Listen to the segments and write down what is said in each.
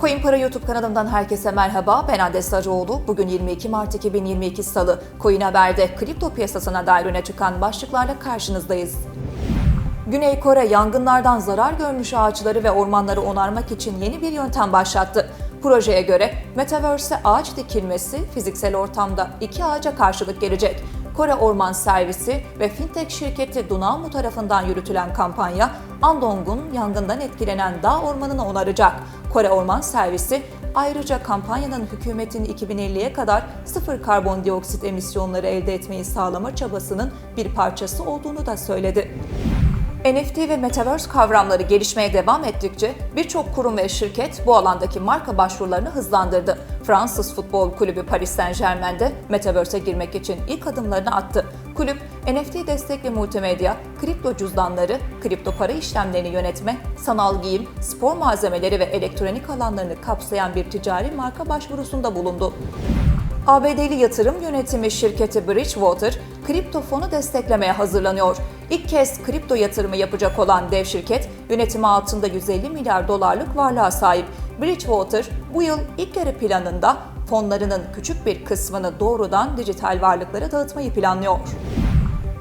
Coin Para YouTube kanalımdan herkese merhaba. Ben Ades Sarıoğlu. Bugün 22 Mart 2022 Salı. Coin Haber'de kripto piyasasına dair öne çıkan başlıklarla karşınızdayız. Güney Kore yangınlardan zarar görmüş ağaçları ve ormanları onarmak için yeni bir yöntem başlattı. Projeye göre Metaverse'e ağaç dikilmesi fiziksel ortamda iki ağaca karşılık gelecek. Kore Orman Servisi ve fintech şirketi Dunamu tarafından yürütülen kampanya, Andong'un yangından etkilenen dağ ormanını onaracak. Kore Orman Servisi ayrıca kampanyanın hükümetin 2050'ye kadar sıfır karbondioksit emisyonları elde etmeyi sağlama çabasının bir parçası olduğunu da söyledi. NFT ve Metaverse kavramları gelişmeye devam ettikçe birçok kurum ve şirket bu alandaki marka başvurularını hızlandırdı. Fransız Futbol Kulübü Paris Saint Germain'de Metaverse'e girmek için ilk adımlarını attı. Kulüp, NFT destekli multimedya, kripto cüzdanları, kripto para işlemlerini yönetme, sanal giyim, spor malzemeleri ve elektronik alanlarını kapsayan bir ticari marka başvurusunda bulundu. ABD'li yatırım yönetimi şirketi Bridgewater, kripto fonu desteklemeye hazırlanıyor. İlk kez kripto yatırımı yapacak olan dev şirket, yönetimi altında 150 milyar dolarlık varlığa sahip. Bridgewater, bu yıl ilk yarı planında fonlarının küçük bir kısmını doğrudan dijital varlıklara dağıtmayı planlıyor.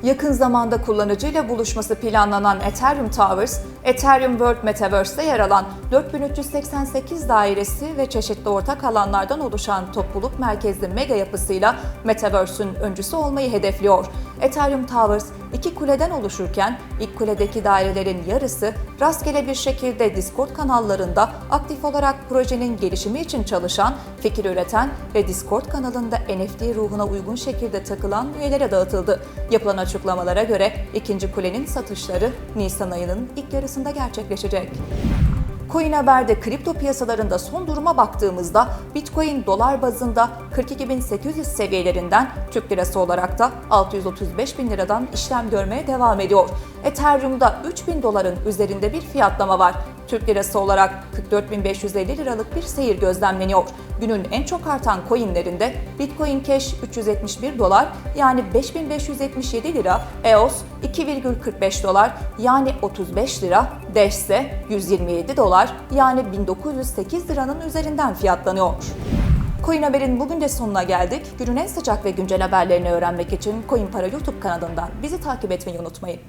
Yakın zamanda kullanıcıyla buluşması planlanan Ethereum Towers, Ethereum World Metaverse'de yer alan 4388 dairesi ve çeşitli ortak alanlardan oluşan topluluk merkezli mega yapısıyla Metaverse'ün öncüsü olmayı hedefliyor. Ethereum Towers iki kuleden oluşurken ilk kuledeki dairelerin yarısı rastgele bir şekilde Discord kanallarında aktif olarak projenin gelişimi için çalışan, fikir üreten ve Discord kanalında NFT ruhuna uygun şekilde takılan üyelere dağıtıldı. Yapılan açıklamalara göre ikinci kulenin satışları Nisan ayının ilk yarısında gerçekleşecek. Coin Haber'de kripto piyasalarında son duruma baktığımızda Bitcoin dolar bazında 42.800 seviyelerinden Türk lirası olarak da 635 bin liradan işlem görmeye devam ediyor. Ethereum'da 3000 doların üzerinde bir fiyatlama var. Türk lirası olarak 44.550 liralık bir seyir gözlemleniyor. Günün en çok artan coinlerinde Bitcoin Cash 371 dolar yani 5577 lira, EOS 2,45 dolar yani 35 lira, Dash ise 127 dolar yani 1908 liranın üzerinden fiyatlanıyor. Coin Haber'in bugün de sonuna geldik. Günün en sıcak ve güncel haberlerini öğrenmek için Coin Para YouTube kanalından bizi takip etmeyi unutmayın.